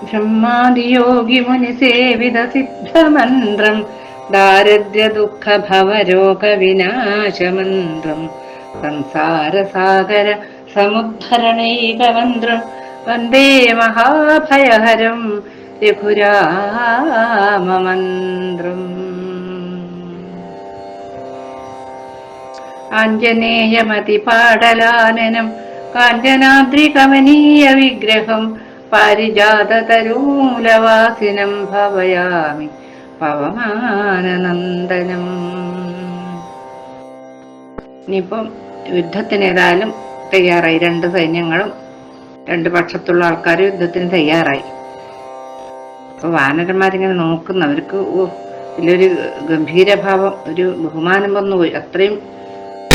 ബ്രഹ്മാദിയോഗി മുനി സേവിത സിദ്ധമന്ത്രം ദാരിദ്ര്യ ദുഃഖ ഭവരോഗ വിനാശമന്ത്രം സംസാരസാഗര സമുദ്ധരണൈകമന്ത്രം വന്ദേ മഹാഭയഹരം രഘുരാമമന്ത്രം ആഞ്ജനേയമതിപാടലാനനം കാഞ്ചനാദ്രികമനീയ വിഗ്രഹം പാരിജാതതരൂലവാസിനം ഭവയാമി പവമാനനന്ദനം. ഇനിയിപ്പം യുദ്ധത്തിന് ഏതായാലും തയ്യാറായി. രണ്ട് സൈന്യങ്ങളും രണ്ട് പക്ഷത്തുള്ള ആൾക്കാർ യുദ്ധത്തിന് തയ്യാറായി. അപ്പൊ വാനരന്മാരിങ്ങനെ നോക്കുന്ന. അവർക്ക് ഇതിലൊരു ഗംഭീരഭാവം ഒരു ബഹുമാനം വന്നുപോയി അത്രയും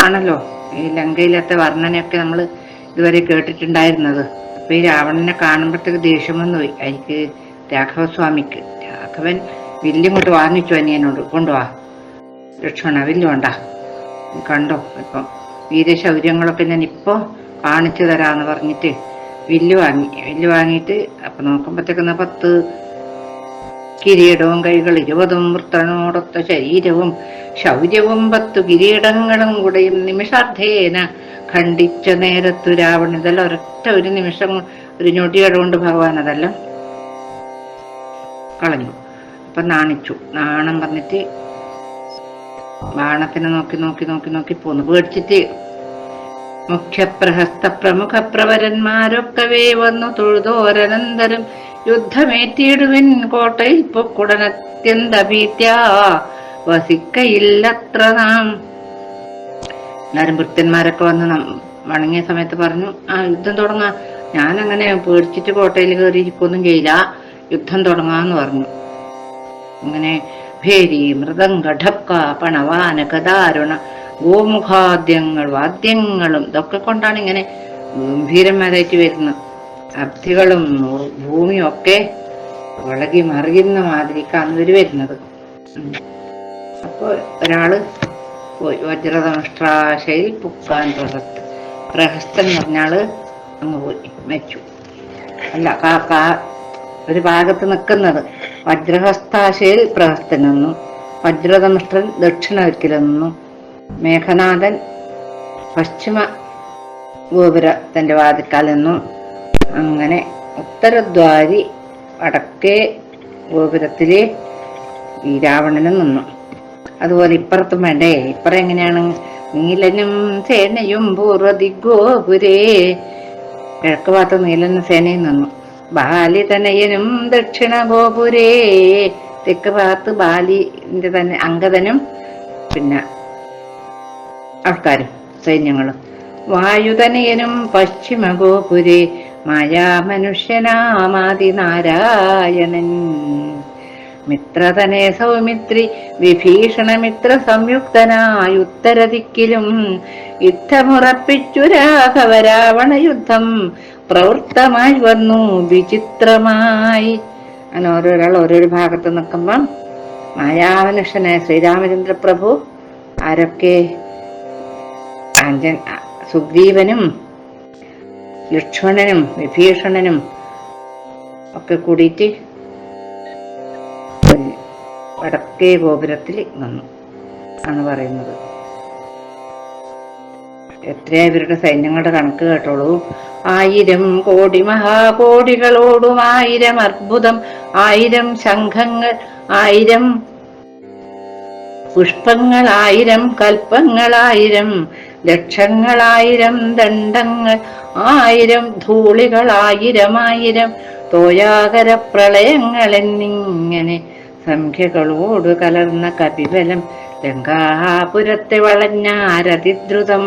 ആണല്ലോ ഈ ലങ്കയിലത്തെ വർണനയൊക്കെ നമ്മൾ ഇതുവരെ കേട്ടിട്ടുണ്ടായിരുന്നത്. അപ്പൊ ഈ രാവണനെ കാണുമ്പോഴത്തേക്ക് ദേഷ്യം വന്നു പോയി. എനിക്ക് രാഘവസ്വാമിക്ക് രാഘവൻ വില്ലിങ്ങോട്ട് വാങ്ങിച്ചു അനിയനോട് കൊണ്ടുവാ ലക്ഷ്മണ വില്ല് വേണ്ട. കണ്ടോ ഇപ്പം വീരശൗര്യങ്ങളൊക്കെ ഞാൻ ഇപ്പൊ കാണിച്ചു തരാന്ന് പറഞ്ഞിട്ട് വില്ല് വാങ്ങി വില്ല് വാങ്ങിയിട്ട് അപ്പൊ നോക്കുമ്പോഴത്തേക്കുന്ന പത്ത് കിരീടവും കൈകൾ ഇരുപതും വൃത്തനോടൊത്ത ശരീരവും ശൗര്യവും പത്തു കിരീടങ്ങളും കൂടെയും നിമിഷാർത്ഥേന ഖണ്ഡിച്ച നേരത്തു രാവണൻ ഇതെല്ലാം ഒരൊറ്റ ഒരു നിമിഷം ഒരു ഞൊടിയുടെ കൊണ്ട് ഭഗവാൻ അതെല്ലാം കളഞ്ഞു. അപ്പൊ നാണിച്ചു. നാണം പറഞ്ഞിട്ട് ബാണത്തിനെ നോക്കി നോക്കി നോക്കി നോക്കി പോന്നു. പേടിച്ചിട്ട് മുഖ്യപ്രഹസ്ത പ്രമുഖ പ്രവരന്മാരൊക്കവേ വന്നു. തൊഴുതോരനന്തരം യുദ്ധമേറ്റിയിടുവിൻ കോട്ടയിൽ പൊക്കുടനത്യന്ത ഭീത്യ വസിക്കയില്ലത്ര നാം എല്ലാരും ഭൃത്യന്മാരൊക്കെ വന്ന് വണങ്ങിയ സമയത്ത് പറഞ്ഞു ആ യുദ്ധം തുടങ്ങാ. ഞാൻ അങ്ങനെ പേടിച്ചിട്ട് കോട്ടയിൽ കയറി ഇരിക്കൊന്നും ചെയ്യില്ല. യുദ്ധം തുടങ്ങാന്ന് പറഞ്ഞു. അങ്ങനെ ഭേരി മൃദംഗ ഢക്ക പണവാന കഥാരുണ ഗോമുഖാദ്യങ്ങൾ വാദ്യങ്ങളും ഇതൊക്കെ കൊണ്ടാണ് ഇങ്ങനെ ഗംഭീരന്മാരായിട്ട് വരുന്നത്. അബ്ധികളും ഭൂമിയും ഒക്കെ ഇളകി മറിയുന്ന മാതിരിക്കാണ് ഇവർ വരുന്നത്. ഉം. അപ്പൊ ഒരാൾ പോയി വജ്രതമഷ്ട്രാശയിൽ പുക്കാൻ പ്രഹസ്ത പ്രഹസ്തൻ എന്ന് പറഞ്ഞാൾ അങ്ങ് പോയി മരിച്ചു അല്ല കാ ഒരു ഭാഗത്ത് നിൽക്കുന്നത്. വജ്രഹസ്താശയിൽ പ്രഹസ്തൻ പ്രഹസ്തനെന്നും വജ്രതമിഷ്ട്രൻ ദക്ഷിണ ദിക്കിലെന്നും മേഘനാഥൻ പശ്ചിമ ഗോപുരത്തിന്റെ വാതിക്കാലെന്നും അങ്ങനെ ഉത്തരദ്വാരി വടക്കേ ഗോപുരത്തിലെ ഈ രാവണനും നിന്നു. അതുപോലെ ഇപ്പുറത്തും വേണ്ടേ? ഇപ്പുറം എങ്ങനെയാണ്? നീലനും സേനയും പൂർവദിഗോപുരേ കിഴക്ക് ഭാഗത്ത് നീലനും സേനയും നിന്നു. ബാലിതനയനും ദക്ഷിണ ഗോപുരേ തെക്ക് ഭാഗത്ത് ബാലിന്റെ തന്നെ അങ്കദനും പിന്നെ ആൾക്കാരും സൈന്യങ്ങളും. വായുതനയനും പശ്ചിമ ഗോപുരേ മായാ മായാമനുഷ്യനാമാതി നാരായണൻ മിത്രതനെ സൗമിത്രി വിഭീഷണമിത്ര സംയുക്തനായ ഉത്തരദിക്കിലും യുദ്ധമുറപ്പിച്ചു രാഘവ രാവണ യുദ്ധം പ്രവൃത്തമായി വന്നു വിചിത്രമായി. അങ്ങനെ ഓരോരാൾ ഓരോരോ ഭാഗത്ത് നിൽക്കുമ്പം മായാവനുഷനെ ശ്രീരാമചന്ദ്ര പ്രഭു ആരൊക്കെ അഞ്ജൻ സുഗ്രീവനും ലക്ഷ്മണനും വിഭീഷണനും ഒക്കെ കൂടിയിട്ട് വടക്കേ ഗോപുരത്തിൽ നിന്നു ആണ് പറയുന്നത്. എത്രയാ ഇവരുടെ സൈന്യങ്ങളുടെ കണക്ക് കേട്ടോളൂ. ആയിരം കോടി മഹാകോടികളോടും ആയിരം അത്ഭുതം ആയിരം ശംഖങ്ങൾ ആയിരം പുഷ്പങ്ങൾ ആയിരം കൽപ്പങ്ങളായിരം ലക്ഷങ്ങളായിരം ദണ്ഡങ്ങൾ ആയിരം ധൂളികൾ ആയിരമായിരം തോയാകര പ്രളയങ്ങൾ എന്നിങ്ങനെ സംഖ്യകളോട് കലർന്ന കപിബലം. ലങ്കാപുരത്തെ വളഞ്ഞാരതിദ്രുതം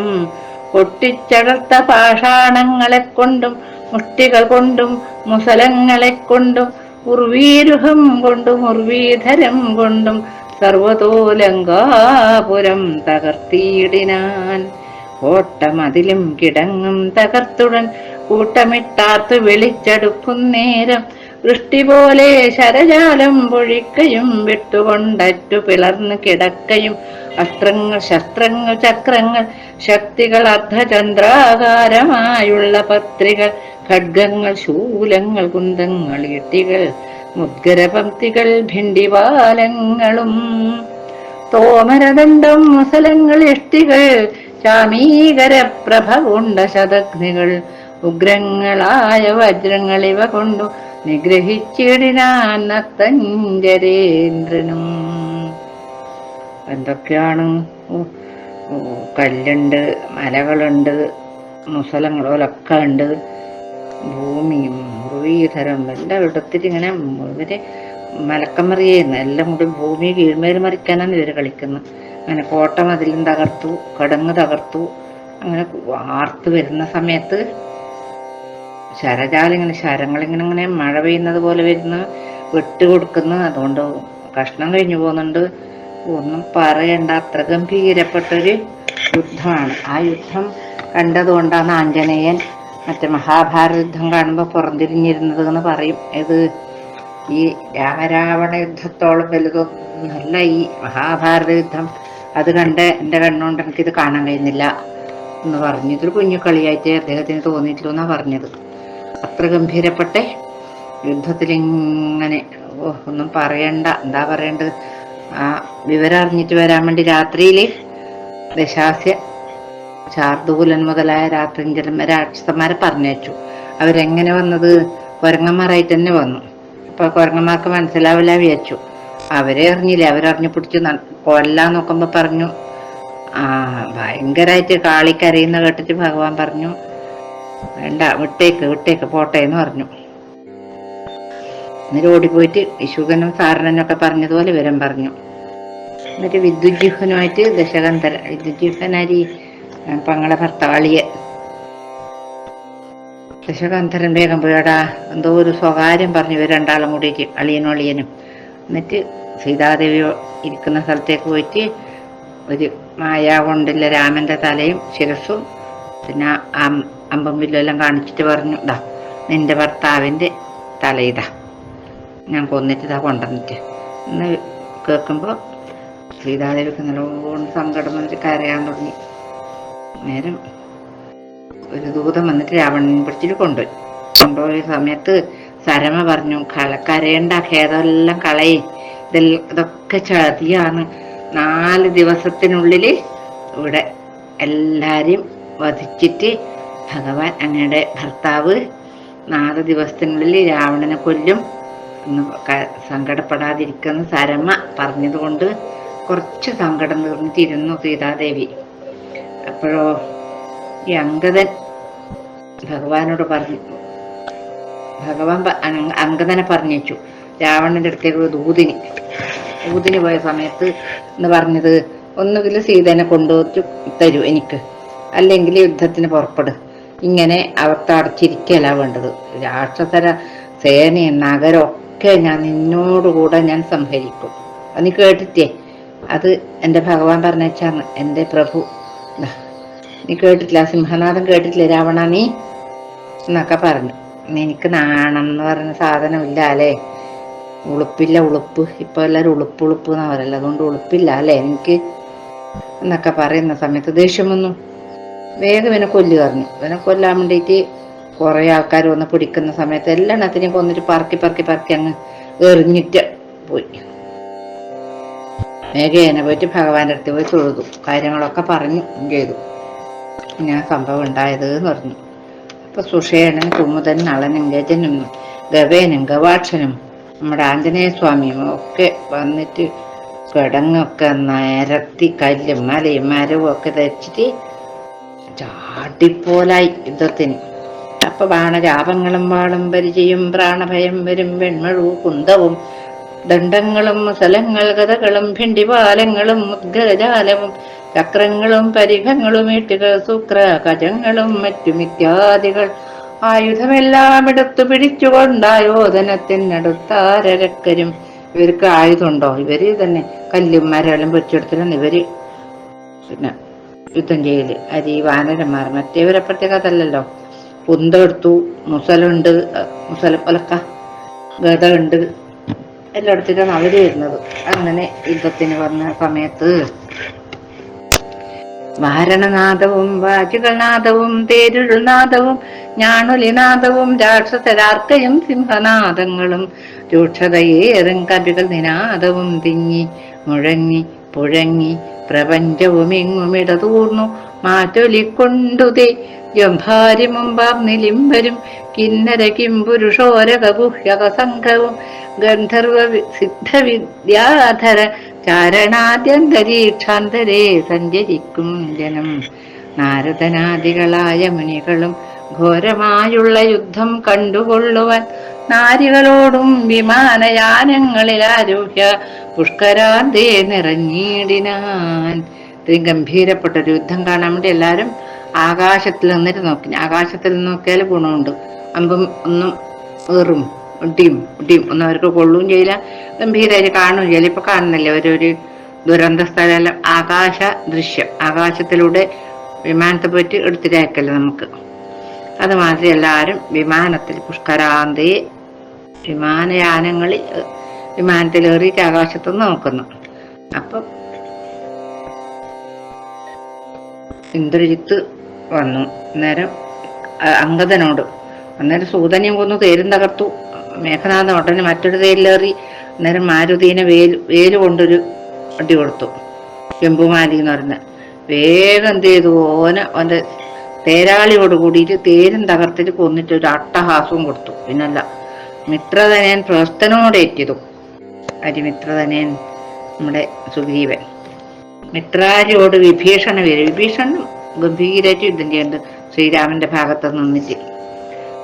പൊട്ടിച്ചടർത്ത പാഷാണങ്ങളെ കൊണ്ടും മുട്ടികൾ കൊണ്ടും മുസലങ്ങളെ കൊണ്ടും ഉർവീരുഹം കൊണ്ടും ഉർവീധരം കൊണ്ടും സർവതോലങ്കാപുരം തകർത്തിയിടിനാൻ. ഓട്ടമതിലും കിടങ്ങും തകർത്തുടൻ കൂട്ടമിട്ടാർത്ത് വെളിച്ചടുക്കുന്നേരം വൃഷ്ടി പോലെ ശരജാലം പൊഴിക്കയും വിട്ടുകൊണ്ടറ്റു പിളർന്നു കിടക്കയും അസ്ത്രങ്ങൾ ശസ്ത്രങ്ങൾ ചക്രങ്ങൾ ശക്തികൾ അർദ്ധചന്ദ്രാകാരമായുള്ള പത്രികൾ ഖഡ്ഗങ്ങൾ ശൂലങ്ങൾ കുന്തങ്ങൾ ഇട്ടികൾ മുദ്ഗരപംക്തികൾ ഭിണ്ടിവാലങ്ങളും തോമരദണ്ഡം മുസലങ്ങൾ ഇഷ്ടികൾ ചാമീകര പ്രഭ കൊണ്ട ശതഗ്നികൾ ഉഗ്രങ്ങളായ വജ്രങ്ങൾ ഇവ കൊണ്ടു നിഗ്രഹിച്ചിടിനാൻ നത്തഞ്ചരേന്ദ്രനും എന്തൊക്കെയാണ്? കല്ലുണ്ട് മലകളുണ്ട് മുസലങ്ങളോലൊക്കെ ഉണ്ട്. ഭൂമിയും മുറിതരം എല്ലാം എടുത്തിട്ട് ഇങ്ങനെ ഇവർ മലക്കമറിയായിരുന്നു എല്ലാം കൂടി ഭൂമി കീഴ്മേൽ മറിക്കാനാണ് ഇവർ കളിക്കുന്നത് അങ്ങനെ കോട്ട മതിലും തകർത്തു കടങ്ങ് തകർത്തു. അങ്ങനെ വാർത്ത് വരുന്ന സമയത്ത് ശരജാലിങ്ങനെ ശരങ്ങളിങ്ങനെ ഇങ്ങനെ മഴ പെയ്യുന്നത് പോലെ വരുന്നു വിട്ട് കൊടുക്കുന്നു. അതുകൊണ്ട് കഷ്ണം കഴിഞ്ഞു പോകുന്നുണ്ട്. ഒന്നും പറയണ്ട. അത്ര ഗംഭീരപ്പെട്ടൊരു യുദ്ധമാണ്. ആ യുദ്ധം കണ്ടതുകൊണ്ടാണ് ആഞ്ജനേയൻ മറ്റേ മഹാഭാരത യുദ്ധം കാണുമ്പോൾ പുറംതിരിഞ്ഞിരുന്നത് എന്ന് പറയും. ഇത് ഈ രാമരാവണ യുദ്ധത്തോളം വലുതൊന്നല്ല ഈ മഹാഭാരത യുദ്ധം അത് കണ്ട് എന്റെ കണ്ണുകൊണ്ട് എനിക്കിത് കാണാൻ കഴിയുന്നില്ല എന്ന് പറഞ്ഞു. ഇതൊരു കുഞ്ഞു കളിയായിട്ട് അദ്ദേഹത്തിന് തോന്നിയിട്ടുള്ളൂ എന്നാണ് പറഞ്ഞത്. അത്ര ഗംഭീരപ്പെട്ട. യുദ്ധത്തിൽ ഇങ്ങനെ ഒന്നും പറയണ്ട. എന്താ പറയേണ്ടത്? ആ വിവരം അറിഞ്ഞിട്ട് വരാൻ വേണ്ടി രാത്രിയിൽ ദശാസ്യ ശാർദൂലൻ മുതലായ രാത്രിഞ്ചരന്മാ രാക്ഷസന്മാരെ പറഞ്ഞയച്ചു. അവരെങ്ങനെ വന്നത്? കുരങ്ങന്മാരായിട്ട് തന്നെ വന്നു. അപ്പൊ കുരങ്ങന്മാർക്ക് മനസ്സിലാവില്ല വിചാരിച്ചു. അവരെ അറിഞ്ഞില്ല? അവരറിഞ്ഞു പിടിച്ചു കൊല്ലാൻ നോക്കുമ്പോ പറഞ്ഞു. ആ ഭയങ്കരായിട്ട് കാളിക്കരയുന്ന കേട്ടിട്ട് ഭഗവാൻ പറഞ്ഞു വേണ്ട വിട്ടേക്ക് വിട്ടേക്ക് പോട്ടെ എന്ന് പറഞ്ഞു. എന്നിട്ട് ഓടിപ്പോയിട്ട് വിശുഖനും സാറിനൊക്കെ പറഞ്ഞതുപോലെ വിവരം പറഞ്ഞു. എന്നിട്ട് വിദ്യുജിഹനുമായിട്ട് ദശകന്ധര വിദ്യുജിഹനാരി പങ്ങളെ ഭർത്താളിയെ. ദശകന്ധരൻ വേഗം പോയടാ എന്തോ ഒരു സ്വകാര്യം പറഞ്ഞു ഇവർ രണ്ടാളും കൂടിയിട്ട് അളിയനും അളിയനും. എന്നിട്ട് സീതാദേവി ഇരിക്കുന്ന സ്ഥലത്തേക്ക് പോയിട്ട് ഒരു മായ കൊണ്ടുള്ള രാമന്റെ തലയും ശിരസും പിന്നെ അം- അമ്പും വില്ലും എല്ലാം കാണിച്ചിട്ട് പറഞ്ഞു ഇതാ നിന്റെ ഭർത്താവിന്റെ തല ഇതാ. ഞാൻ കൊന്നിട്ട് ഇതാ കൊണ്ടുവന്നിട്ട്. എന്ന് കേൾക്കുമ്പോൾ സീതാദേവിക്ക് നല്ലോണം സങ്കടം വന്നിട്ട് കരയാൻ തുടങ്ങി. നേരം ഒരു ദൂതം വന്നിട്ട് രാവണൻ പിടിച്ചിട്ട് കൊണ്ടുപോയി. കൊണ്ടുപോയ സമയത്ത് സരമ പറഞ്ഞു കള കരയേണ്ട ഖേദമെല്ലാം കളയി. ഇതെല്ലാം ഇതൊക്കെ ചതിയാണ്. നാല് ദിവസത്തിനുള്ളിൽ ഇവിടെ എല്ലാരെയും വധിച്ചിട്ട് ഭഗവാൻ അങ്ങയുടെ ഭർത്താവ് നാല് ദിവസത്തിനുള്ളിൽ രാവണനെ കൊല്ലും എന്ന് സങ്കടപ്പെടാതിരിക്കുന്ന സരമ പറഞ്ഞതുകൊണ്ട് കുറച്ച് സങ്കടം തീർന്നിട്ടിരുന്നു സീതാദേവി. അപ്പോഴോ ഈ അങ്കദൻ ഭഗവാനോട് പറഞ്ഞു ഭഗവാൻ അങ്കദനെ പറഞ്ഞേച്ചു രാവണന്റെ അടുത്തേക്ക് ഒരു ദൂതിന്. ദൂതിന് പോയ സമയത്ത് എന്ന് പറഞ്ഞത് ഒന്നുകിൽ സീതനെ കൊണ്ടുവച്ചു തരൂ എനിക്ക് അല്ലെങ്കിൽ യുദ്ധത്തിന് പുറപ്പെട്. ഇങ്ങനെ അവർക്ക് അടച്ചിരിക്കല വേണ്ടത്. രാക്ഷസര സേനയും നഗരമൊക്കെ ഞാൻ നിന്നോടുകൂടെ ഞാൻ സംഹരിക്കും. അന്ന് കേട്ടിട്ടേ അത് എന്റെ ഭഗവാൻ പറഞ്ഞാണ് എന്റെ പ്രഭു. നീ കേട്ടിട്ടില്ല? സിംഹനാഥൻ കേട്ടിട്ടില്ല? രാവണ നീ? എന്നൊക്കെ പറഞ്ഞു. എനിക്ക് നാണം എന്ന് പറയുന്ന സാധനമില്ല അല്ലേ? ഉളുപ്പില്ല ഉളുപ്പ്. ഇപ്പൊ എല്ലാരും ഉളുപ്പ് ഉളുപ്പ് എന്നാ പറയല്ലോ അതുകൊണ്ട് ഉളുപ്പില്ല അല്ലേ? എനിക്ക് എന്നൊക്കെ പറയുന്ന സമയത്ത് ദേഷ്യം വന്നു. വേഗം ഇവനെ കൊല്ലു പറഞ്ഞു. ഇവനെ കൊല്ലാൻ വേണ്ടിയിട്ട് കുറെ ആൾക്കാർ വന്ന് പിടിക്കുന്ന സമയത്ത് എല്ലാത്തിനെയും കൊന്നിട്ട് പറക്കി പറക്കി പറക്കി അങ്ങ് എറിഞ്ഞിട്ട് പോയി. വേഗേന പോയിട്ട് ഭഗവാന്റെ അടുത്ത് പോയി തൊഴുതു. കാര്യങ്ങളൊക്കെ പറഞ്ഞു ചെയ്തു. ഞാൻ സംഭവം ഉണ്ടായത് എന്ന് പറഞ്ഞു. അപ്പൊ സുഷേണൻ കുമുദൻ നളനും ഗജനും ഗവേനും ഗവാക്ഷനും നമ്മുടെ ആഞ്ജനേയ സ്വാമിയും ഒക്കെ വന്നിട്ട് കിടങ്ങൊക്കെ നിരത്തി കല്ലും മലയും മരവും ഒക്കെ ധരിച്ചിട്ട് ചാട്ടിപ്പോലായി യുദ്ധത്തിന് അപ്പൊ ബാണരാപങ്ങളും വാളും പരിചയും പ്രാണഭയം വരും വെൺമഴു കുന്തവും. ദണ്ഡങ്ങളും മുസലങ്ങൾ കഥകളും ഭിണ്ടിപാലങ്ങളും മുദ്ഗരജാലവും ചക്രങ്ങളും പരിഘങ്ങളും ഇട്ടുകൾ ശുക്ര കജങ്ങളും മറ്റും ഇത്യാദികൾ. ആയുധമെല്ലാം എടുത്തു പിടിച്ചുകൊണ്ടായോധനത്തിനടുത്താരക്കരും ഇവർക്ക് ആയുധമുണ്ടോ? ഇവർ തന്നെ കല്ലും മരലും വെച്ചെടുത്തില്ല ഇവർ. പിന്നെ യുദ്ധം ചെയ്യൽ അരി വാനരന്മാർ. മറ്റേവരപ്പോഴത്തേക്ക് അതല്ലല്ലോ. കുന്തം എടുത്തു മുസലുണ്ട് മുസല ഒലക്ക ഗത ഉണ്ട് എല്ലായിടത്തിലാണ് അവർ വരുന്നത്. അങ്ങനെ യുദ്ധത്തിന് വന്ന സമയത്ത് വാരണനാദവും വാചികനാദവും തേരുൾനാദവും ഞാണുലിനാദവും രാക്ഷസരാർക്കയും സിംഹനാദങ്ങളും രൂക്ഷതയേറും കവികൾ നിനാദവും തിങ്ങി മുഴങ്ങി പുഴങ്ങി പ്രപഞ്ചവും എങ്ങുമിടതൂർന്നു മാറ്റൊലിക്കൊണ്ടുതേ ജംഭാരി മുമ്പാം നിലിംബരും കിന്നര കിംപുരുഷോരക ഗുഹ്യക സംഘവും ഗന്ധർവ സിദ്ധവിദ്യാധര ചാരണാദ്യന്തരീക്ഷാന്തരേ സഞ്ചരിക്കും ജനം. നാരദനാദികളായ മുനികളും ഘോരമായുള്ള യുദ്ധം കണ്ടുകൊള്ളുവാൻ നാരികളോടും വിമാനയാനങ്ങളിൽ ആരോഗ്യ പുഷ്കരാന്തേ നിറഞ്ഞിടിനാൻ. ഇത്രയും ഗംഭീരപ്പെട്ട ഒരു യുദ്ധം കാണാൻ വേണ്ടി എല്ലാവരും ആകാശത്തിൽ നിന്നിട്ട് നോക്കി. ആകാശത്തിൽ നിന്ന് നോക്കിയാൽ ഗുണമുണ്ട്. അമ്പും ഒന്നും ഏറും. ഒട്ടിയും ഒട്ടിയും ഒന്നും അവർക്ക് കൊള്ളുകയും ചെയ്യില്ല. ഗംഭീരമായിട്ട് കാണുകയും ചെയ്യില്ല. ഇപ്പൊ കാണുന്നില്ല? ഒരു ദുരന്ത സ്ഥലമെല്ലാം ആകാശ ദൃശ്യം. ആകാശത്തിലൂടെ വിമാനത്തെ പറ്റി എടുത്തിട്ടേക്കല്ലേ നമുക്ക്? അതുമാതിരി എല്ലാവരും വിമാനത്തിൽ പുഷ്കരാന്തി വിമാനയാനങ്ങളിൽ വിമാനത്തിലേറിയിട്ട് ആകാശത്തുനിന്ന് നോക്കുന്നു. അപ്പം ഇന്ദ്രജിത്ത് വന്നു. അന്നേരം അങ്കദനോട് അന്നേരം സൂതനെയും കൊന്നു തേരും തകർത്തു. മേഘനാഥൻ ഉടനെ മറ്റൊരു തേരിലേറി. അന്നേരം മാരുതീനെ വേൽ വേൽ കൊണ്ടൊരു അടി കൊടുത്തു. ചെമ്പുമാലി എന്ന് പറഞ്ഞ വേഗം എന്ത് ചെയ്തു? ഓന അവന്റെ തേരാളിയോട് കൂടിയിട്ട് തേരും തകർത്തിട്ട് കൊന്നിട്ട് ഒരു അട്ടഹാസവും കൊടുത്തു. പിന്നല്ല മിത്രധനയൻ പ്രസ്ഥനോടേറ്റിയതും അരിമിത്രധനയൻ നമ്മുടെ സുഗ്രീവൻ. മിത്രാരിയോട് വിഭീഷണ വീര വിഭീഷണൻ ഗംഭീരായിട്ട് യുദ്ധം ചെയ്യുന്നുണ്ട് ശ്രീരാമന്റെ ഭാഗത്ത് നിന്നിട്ട്.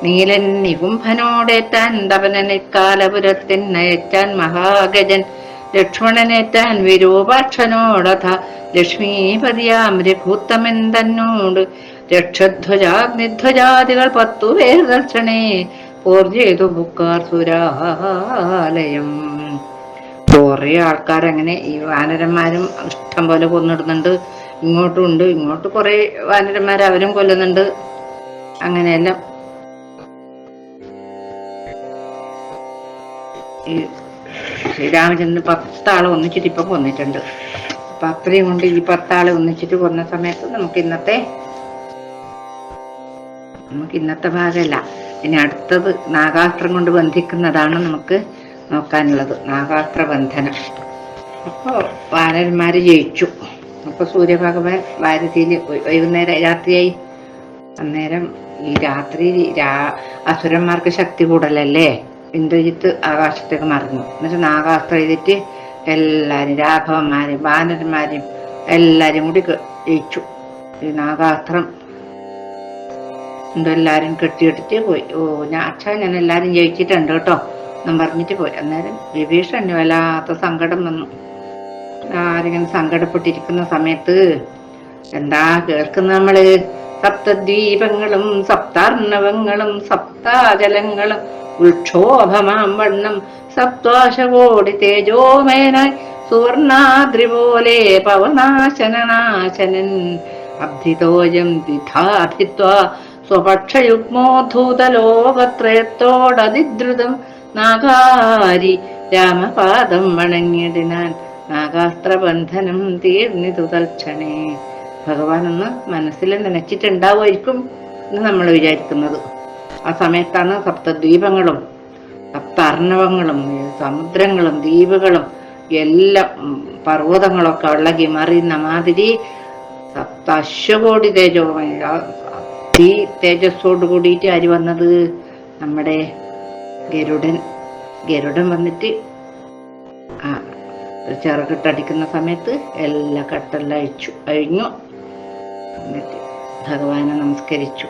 നീലൻ നികുംഭനോടേറ്റാൻ തപനനിക്കാലപുരത്തിൻ നയറ്റാൻ മഹാഗജൻ. ലക്ഷ്മണനേറ്റാൻ വിരൂപാക്ഷനോടഥ ലക്ഷ്മീപതിയാം രഘൂത്തമൻ തന്നോട്. രക്ഷധ്വജാഗ്നിധ്വജാദികൾ പത്തു പേർ ദർശനേ. പോർ ചെയ്തു ബുക്കാർ സുരാലയം. കുറെ ആൾക്കാർ അങ്ങനെ ഈ വാനരന്മാരും ഇഷ്ടം പോലെ കൊന്നിടുന്നുണ്ട്. ഇങ്ങോട്ടും ഉണ്ട് ഇങ്ങോട്ട് കുറെ വാനരന്മാർ അവരും കൊല്ലുന്നുണ്ട്. അങ്ങനെയെല്ലാം. ഈ ശ്രീരാമചന്ദ്രൻ പത്താളെ ഒന്നിച്ചിട്ട് ഇപ്പൊ കൊന്നിട്ടുണ്ട്. അപ്പൊ അത്രയും കൊണ്ട് ഈ പത്താളെ ഒന്നിച്ചിട്ട് കൊന്ന സമയത്ത് നമുക്ക് ഇന്നത്തെ നമുക്ക് ഇന്നത്തെ ഭാഗമല്ല. ഇനി അടുത്തത് നാഗാസ്ത്രം കൊണ്ട് ബന്ധിക്കുന്നതാണ് നമുക്ക് നോക്കാനുള്ളത്. നാഗാസ്ത്ര ബന്ധനം അപ്പോൾ വാനരന്മാർ ജയിച്ചു. അപ്പോൾ സൂര്യഭഗവാൻ വാരതിയിൽ വൈകുന്നേരം രാത്രിയായി. അന്നേരം ഈ രാത്രി രാ അസുരന്മാർക്ക് ശക്തി കൂടലല്ലേ? ഇന്ദ്രജിത്ത് ആകാശത്തേക്ക് മറന്നു. എന്നിട്ട് നാഗാസ്ത്രം ചെയ്തിട്ട് എല്ലാവരും രാഘവന്മാരെയും വാനരന്മാരെയും എല്ലാവരും കൂടി ജയിച്ചു. ഈ നാഗാസ്ത്രം എല്ലാവരും കെട്ടിയെടുത്ത് പോയി. ഓ ഞാൻ അച്ഛാ ഞാൻ എല്ലാവരും ജയിച്ചിട്ടുണ്ട് കേട്ടോ. എന്നും പറഞ്ഞിട്ട് പോയി. അന്നേരം വിഭീഷണന് വല്ലാത്ത സങ്കടം വന്നു. ആരെങ്കിലും സങ്കടപ്പെട്ടിരിക്കുന്ന സമയത്ത് എന്താ കേൾക്കുന്ന നമ്മൾ? സപ്തദ്വീപങ്ങളും സപ്താർണവങ്ങളും സപ്താജലങ്ങളും ഉൾക്ഷോഭമാം വണ്ണം സപ്താശവോടി തേജോമേനായി സുവർണാദ്രി പോലെ പവനാശനനാശനൻ അബ്ധിതോയം ദ്വിധാധിത്വ സ്വപക്ഷയുഗ്മോധൂതലോകത്രയത്തോടതിദ്രുതം നാഗാരി രാമപാദം വണങ്ങിയിടിനാൻ നാഗാസ്ത്രബന്ധനം തീർന്നിതു തൽക്ഷണേ. ഭഗവാൻ ഒന്ന് മനസ്സിൽ നനച്ചിട്ടുണ്ടാവുമായിരിക്കും എന്ന് നമ്മൾ വിചാരിക്കുന്നത്. ആ സമയത്താണ് സപ്തദ്വീപങ്ങളും സപ്ത അർണവങ്ങളും സമുദ്രങ്ങളും ദ്വീപുകളും എല്ലാം പർവതങ്ങളൊക്കെ ഉള്ള മറിയുന്ന മാതിരി സപ്ത അശ്വകോടി തേജോ തീ തേജസ്സോട് കൂടിയിട്ട് ആര് വന്നത്? നമ്മുടെ ഗരുഡൻ ഗരുഡൻ വന്നിട്ട് ആ ഒരു ചിറകിട്ടടിക്കുന്ന സമയത്ത് എല്ലാ കട്ടെല്ലാം അഴിച്ചു അഴിഞ്ഞു. എന്നിട്ട് ഭഗവാനെ നമസ്കരിച്ചു.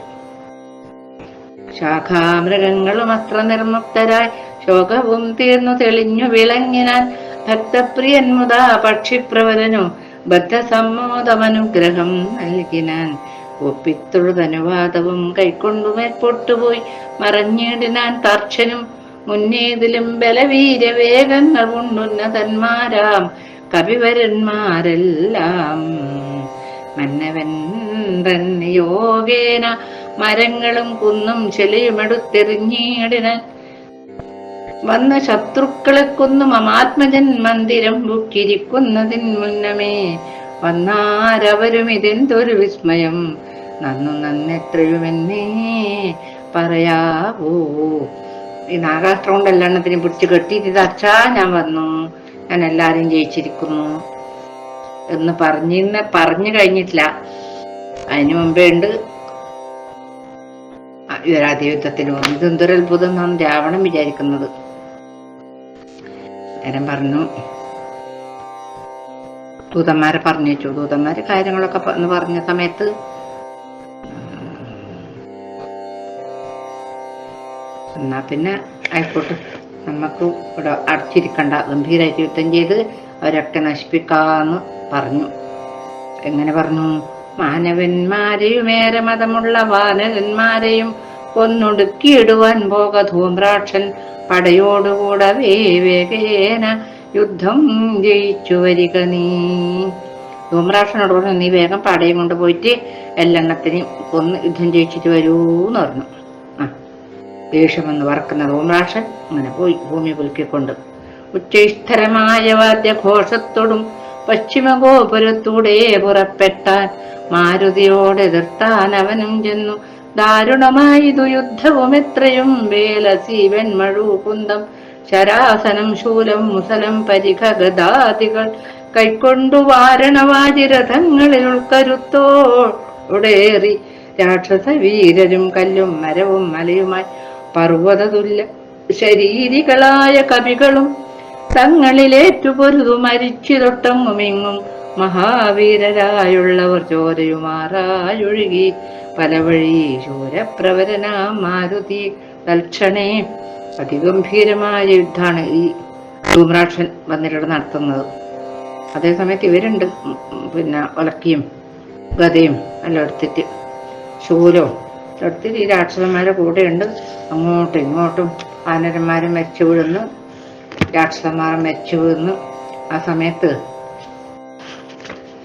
ശാഖാമൃഗങ്ങളും അത്ര നിർമുക്തരായി. ശോകവും തീർന്നു തെളിഞ്ഞു വിളങ്ങിനാൻ ഭക്തപ്രിയൻ മുതാ പക്ഷിപ്രവരനു ബദ്ധസമ്മോദമനുഗ്രഹം നൽകിനാൻ ഒപ്പിത്തൊഴുതനുവാദവും കൈക്കൊണ്ടു മേൽപൊട്ടുപോയി മറഞ്ഞിടിനാൻ തർച്ചനും മുന്നേതിലും ബലവീരവേഗങ്ങൾ ഉണ്ടുന്നതന്മാരാം കവിവരന്മാരെല്ലാം മന്നവൻ തന്നെ യോഗേന മരങ്ങളും കുന്നും ചെളിയുമെടുത്തെറിഞ്ഞിടിനാൻ വന്ന ശത്രുക്കളെ കൊന്നു മമാത്മജൻ മന്ദിരം ബുക്കിരിക്കുന്നതിൻ മുന്നമേ വന്നാരവരും ഇതെന്തൊരു വിസ്മയം. നന്നു നന്നെത്രയുമെന്നേ പറയാവോ. ഈ നാഗാസ്ത്രം കൊണ്ട് എല്ലാണ്ണത്തിനും പിടിച്ച് കെട്ടിയിട്ട് ഇത് അച്ഛാ ഞാൻ വന്നു. ഞാൻ എല്ലാരെയും ജയിച്ചിരിക്കുന്നു എന്ന് പറഞ്ഞിന്ന് പറഞ്ഞു കഴിഞ്ഞിട്ടില്ല. അതിനു മുമ്പേ ഉണ്ട് യുദ്ധത്തിന് പോകുന്നു ഇത് എന്തൊരു അത്ഭുതം എന്നാണ് രാവണൻ വിചാരിക്കുന്നത്. നേരം പറഞ്ഞു. ദൂതന്മാരെ പറഞ്ഞു വെച്ചു. ദൂതന്മാര് കാര്യങ്ങളൊക്കെ പറഞ്ഞ സമയത്ത് എന്നാ പിന്നെ ആയിക്കോട്ടെ. നമുക്ക് ഇവിടെ അടച്ചിരിക്കണ്ട. ഗംഭീരമായിട്ട് യുദ്ധം ചെയ്ത് അവരൊക്കെ നശിപ്പിക്കാന്ന് പറഞ്ഞു. എങ്ങനെ പറഞ്ഞു? മാനവന്മാരെയും ഏറെ മതമുള്ള വാനരന്മാരെയും കൊന്നൊടുക്കിയിടുവാൻ പോക ധൂമ്രാക്ഷൻ പടയോടുകൂടെ വേഗേന യുദ്ധം ജയിച്ചു വരിക നീ. ധൂമ്രാക്ഷനോട് പറഞ്ഞു നീ വേഗം പടയും കൊണ്ട് പോയിട്ട് എല്ലെണ്ണത്തിനെയും കൊന്ന് യുദ്ധം ജയിച്ചിട്ട് വരൂന്ന് പറഞ്ഞു. ആ ദേഷ്യമെന്ന് വറക്കുന്ന ധൂമ്രാക്ഷൻ അങ്ങനെ പോയി ഭൂമി പുലുക്കിക്കൊണ്ട് ഉച്ചസ്ഥരമായ വാദ്യഘോഷത്തോടും പശ്ചിമഗോപുരത്തൂടെ പുറപ്പെട്ടാൻ മാരുതിയോട് എതിർത്താൻ അവനും ചെന്നു. ദാരുണമായതു യുദ്ധവും എത്രയും വേലസീവൻ മഴു കുന്തം ശരാസനം ശൂലം മുസലം പരിഖ ഗദാദികൾ കൈക്കൊണ്ടു വാരണവാചിരഥങ്ങളിൽ ഉൾക്കരുത്തോടേറി രാക്ഷസ വീരരും കല്ലും മരവും മലയുമായി പർവതതുല്യ ശരീരികളായ കവികളും തങ്ങളിലേറ്റുപൊരുതു മരിച്ചു തൊട്ടങ്ങുമിങ്ങും മഹാവീരരായുള്ളവർ ചോരയുമാറായൊഴുകി പല വഴി ശൂരപ്രവരനാം മാരുതി തൽക്ഷണേ അതിഗംഭീരമായ യുദ്ധമാണ് ഈ ധൂമ്രാക്ഷൻ വന്നിട്ട് നടത്തുന്നത്. അതേസമയത്ത് ഇവരുണ്ട്. പിന്നെ ഒലക്കിയും ഗതയും എല്ലാം എടുത്തിട്ട് ശൂലവും ഈ രാക്ഷസന്മാരുടെ കൂടെയുണ്ട്. അങ്ങോട്ടും ഇങ്ങോട്ടും വാനരന്മാരും മരിച്ചു വീഴുന്നു. രാക്ഷസന്മാർ മരിച്ചു വീഴുന്നു ആ സമയത്ത്.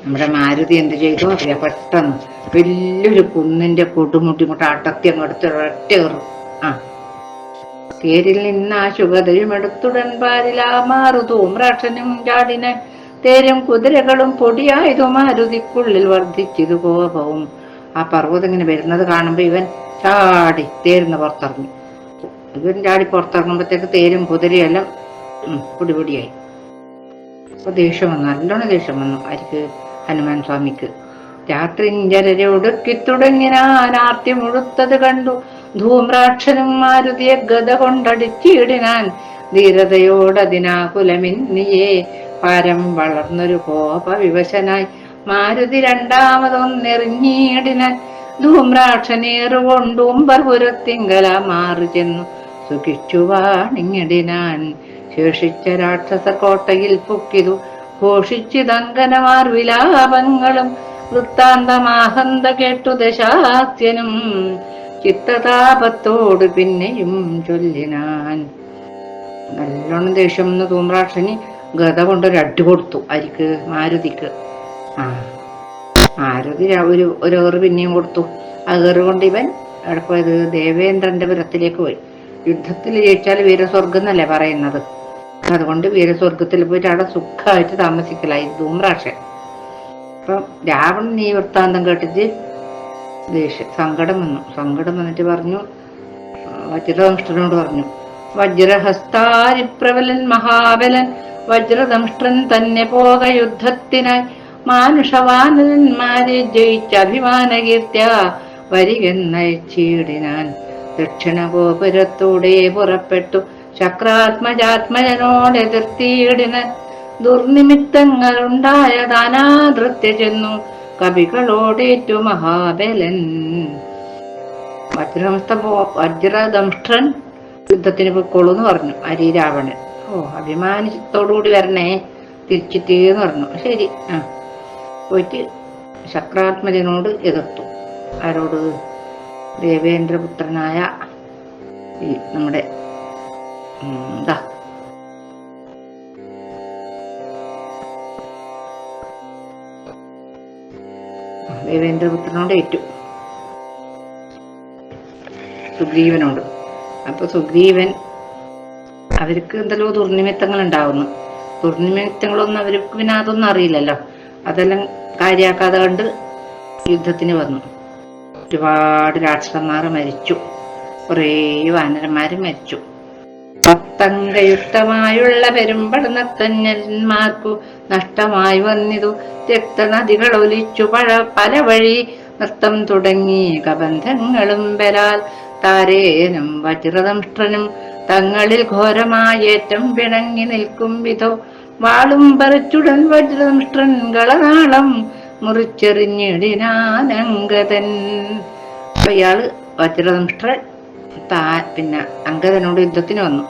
നമ്മുടെ മാരുതി എന്ത് ചെയ്തു? അറിയാം പെട്ടെന്ന് വലിയൊരു കുന്നിന്റെ കൊടുമുട്ടി ഇങ്ങോട്ട് അടത്തി അങ്ങോട്ട് ഒറ്റ ആ. തേരിൽ നിന്ന് ശുഭതയും എടുത്തുടൻ പാരിലാ മാറു രാക്ഷനും ചാടിനെ തേരും കുതിരകളും പൊടിയായതു മാരുതിക്കുള്ളിൽ വർദ്ധിച്ചതു കോപവും. ആ പർവതം ഇങ്ങനെ വരുന്നത് കാണുമ്പോ ഇവൻ ചാടി തേരുന്ന് പുറത്തിറങ്ങി. ഇവൻ ചാടി പുറത്തിറങ്ങുമ്പോഴത്തേക്ക് തേരും കുതിരയും എല്ലാം ഉം, പൊടിപൊടിയായി. അപ്പൊ ദേഷ്യം വന്നു. നല്ലോണം ദേഷ്യം വന്നു. ആർക്ക് ഹനുമാൻ സ്വാമിക്ക്. രാത്രി ജലരെ ഒടുക്കി തുടങ്ങിനാനാർത്തി മുഴുത്തത് കണ്ടു. ധൂമ്രാക്ഷനും മാരുതിയെ ഗത കൊണ്ടടിച്ചിടിനാൻ ധീരതയോടതിനാകുലമിന്നിയേ. പാരം വളർന്നൊരു കോപ വിവശനായി മാരുതി രണ്ടാമതൊന്നെറിഞ്ഞിടിനാൻ. ധൂമ്രാക്ഷനേറുകൊണ്ടുമ്പർപുരത്തിങ്കല മാറി ചെന്നു സുഖിച്ചുവാണിങ്ങിടിനാൻ. ശേഷിച്ച രാക്ഷസ കോട്ടയിൽ പൊക്കിതു. ഘോഷിച്ചിതങ്കനമാർ വിലാപങ്ങളും വൃത്താന്തമാഹന്ത കേട്ടു ദശാസ്യനും. ചിത്തതാപത്തോട് പിന്നെയും ചൊല്ലിനാൻ. നല്ലോണം ദേഷ്യം എന്ന് തൂമ്രാക്ഷന് ഗത കൊണ്ടൊരു അടി കൊടുത്തു അരിക്ക് മാരുതിക്ക്. ആ. മാരുതി ര- ഒരു ഒരേറ് പിന്നെയും കൊടുത്തു. ആ ഏറ് കൊണ്ട് ഇവൻ എവിടെ പോയത് ദേവേന്ദ്രന്റെ പുരത്തിലേക്ക് പോയി. യുദ്ധത്തിൽ ജയിച്ചാൽ വീരസ്വർഗം എന്നല്ലേ പറയുന്നത്. അതുകൊണ്ട് വീരസ്വർഗത്തിൽ പോയിട്ട് അവിടെ സുഖമായിട്ട് താമസിക്കലായി. ധൂമ്രാക്ഷൻ. അപ്പം രാവണൻ ഈ വൃത്താന്തം കേട്ടിട്ട് ദേഷ്യം സങ്കടം വന്നു. സങ്കടം വന്നിട്ട് പറഞ്ഞു വജ്രദംഷ്ടനോട് പറഞ്ഞു വജ്രഹസ്താരി പ്രബലൻ മഹാബലൻ വജ്രദംഷ്ടൻ തന്നെ പോക യുദ്ധത്തിനായി. മാനുഷവാനന്മാരെ ജയിച്ച അഭിമാനകീർത്തിയ വരികെന്നയച്ചിടിനാൻ ദക്ഷിണ ഗോപുരത്തൂടെ പുറപ്പെട്ടു. ശക്രാത്മജാത്മജനോട് എതിർത്തിയിടിനാൻ ദുർനിമിത്തങ്ങളുണ്ടായ ദാനാധൃത്യ ചെന്നു. കവികളോടേറ്റു മഹാബലൻ. വജ്രമസ്ത വജ്രദംഷ്ട്രൻ യുദ്ധത്തിന് പൊക്കോളൂ എന്ന് പറഞ്ഞു അരി രാവണൻ ഓ അഭിമാനിച്ചോടുകൂടി വരണേ തിരിച്ചിട്ടേന്ന് പറഞ്ഞു. ശരി ആ. പോയിട്ട് ശക്രാത്മജനോട് എതിർത്തു. ആരോട്? ദേവേന്ദ്രപുത്രനായ ഈ നമ്മുടെ എന്താ ദേവേന്ദ്രപുത്രനോട് ഏറ്റു. സുഗ്രീവനോട്. അപ്പൊ സുഗ്രീവൻ അവർക്ക് എന്തെല്ലോ ദുർനിമിത്തങ്ങൾ ഉണ്ടാവുന്നു ദുർനിമിത്തങ്ങളൊന്നും അവർക്ക് പിന്നെ അതൊന്നും അറിയില്ലല്ലോ. അതെല്ലാം കാര്യാക്കാതെ കണ്ട് യുദ്ധത്തിന് വന്നു. ഒരുപാട് രാക്ഷസന്മാർ മരിച്ചു. കുറേ വാനരന്മാര് മരിച്ചു. പത്തങ്കയുക്തമായുള്ള പെരുമ്പടനത്തന്യന്മാർക്കു നഷ്ടമായി വന്നിതു. രക്തനദികൾ ഒലിച്ചു. പഴ പല വഴി നൃത്തം തുടങ്ങി. കബന്ധങ്ങളും ബലാൽ താരേനും വജ്രദംഷ്ട്രനും തങ്ങളിൽ ഘോരമായേറ്റം പിണങ്ങി നിൽക്കും വിധോ. വാളും പറിച്ചുടൻ വജ്രദംഷ്ട്രൻ കളനാളം മുറിച്ചെറിഞ്ഞിടിനാനങ്കതൻ അപ്പൊ ഇയാൾ വജ്രദംഷ്ട്രൻ താ പിന്നെ അങ്കദനോട് യുദ്ധത്തിന് വന്നു.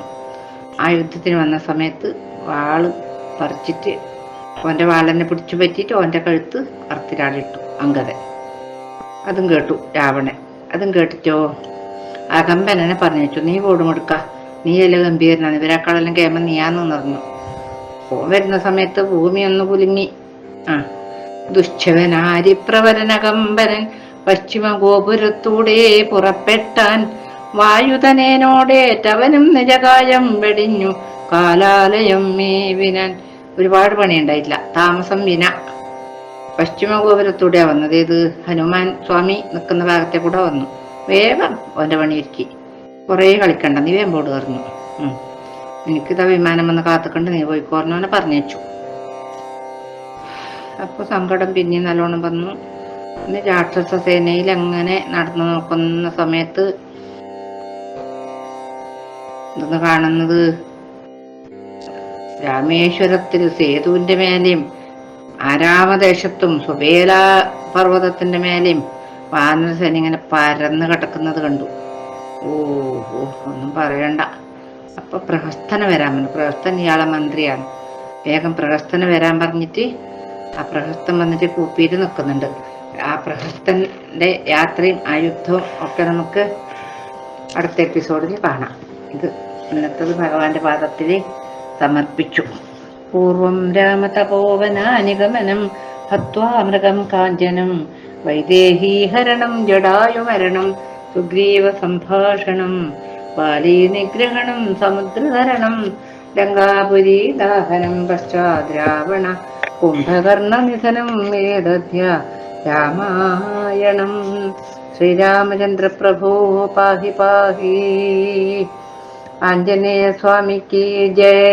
ആ യുദ്ധത്തിന് വന്ന സമയത്ത് വാൾ പറിച്ചിട്ട് ഓന്റെ വാളെന്നെ പിടിച്ചു പറ്റിയിട്ട് ഓന്റെ കഴുത്ത് അർത്തിരാളിട്ടു അങ്കദൻ അതും കേട്ടു രാവണൻ. അതും കേട്ടിട്ടോ? അകമ്പനെ പറഞ്ഞു വെച്ചു നീ കൊടുമെടുക്ക നീ അല്ല ഗംഭീരനാണ്. ഇവരെക്കാളെല്ലാം കേമൻ നീയാന്ന് പറഞ്ഞു ഓൻ വരുന്ന സമയത്ത് ഭൂമി ഒന്ന് കുലുങ്ങി. ആ. ദുശ്ചവനാരിപ്രവരനകമ്പരൻ പശ്ചിമ ഗോപുരത്തൂടെ പുറപ്പെട്ടാൻ വായുധനേനോടേറ്റവനും നിജകായം വെടിഞ്ഞു കാലാലയം മേവിനാൻ. ഒരുപാട് പണിയുണ്ടായില്ല താമസം വിന. പശ്ചിമ ഗോപുരത്തൂടെ വന്നത്. ഇത് ഹനുമാൻ സ്വാമി നിൽക്കുന്ന ഭാഗത്തെ കൂടെ വന്നു. വേഗം ഓന്റെ പണി ഒരുക്കി കുറേ കളിക്കണ്ട. നീ വേമ്പോട് പറഞ്ഞു. എനിക്കിതാ വിമാനം വന്ന് കാത്തുക്കൊണ്ട് നീ പോയിക്കോർന്നവനെ പറഞ്ഞേച്ചു അപ്പൊ സങ്കടം പിന്നെ നല്ലോണം വന്നു. പിന്നെ രാക്ഷസ സേനയിൽ അങ്ങനെ നടന്നു നോക്കുന്ന സമയത്ത് ഇതൊന്ന് കാണുന്നത് രാമേശ്വരത്തിൽ സേതുവിന്റെ മേലെയും ആരാമദേശത്തും സുബേല പർവതത്തിന്റെ മേലെയും വാനരസേന ഇങ്ങനെ പരന്ന് കിടക്കുന്നത് കണ്ടു. ഓ ഒന്നും പറയണ്ട. അപ്പൊ പ്രഹസ്തന വരാൻ പറഞ്ഞു. പ്രഹസ്തൻ ഇയാളെ മന്ത്രിയാണ്. വേഗം പ്രഹസ്തന വരാൻ പറഞ്ഞിട്ട് ആ പ്രഹസ്തൻ വന്നിട്ട് കൂപ്പിയിൽ നിൽക്കുന്നുണ്ട് ആ പ്രഹസ്തന്റെ യാത്രയും ആ യുദ്ധവും ഒക്കെ നമുക്ക് അടുത്ത എപ്പിസോഡിൽ കാണാം. ഇത് ഇന്നത്തത് ഭഗവാന്റെ പാദത്തിൽ സമർപ്പിച്ചു. പൂർവം രാമതപോവനാനിഗമനം ഹത്വാ മൃഗം കാഞ്ചനം വൈദേഹീഹരണം ജടായുമരണം സുഗ്രീവ സംഭാഷണം ബാലീ നിഗ്രഹണം സമുദ്രധരണം ലങ്കാപുരി ദാഹനം പശ്ചാദ്രാവണ കുംഭകർണ നിധനം വേദധ്യ രാമായണം. ശ്രീരാമചന്ദ്ര പ്രഭോ പാഹി പാഹി. ആഞ്ജനേയ സ്വാമിക്ക് ജയ.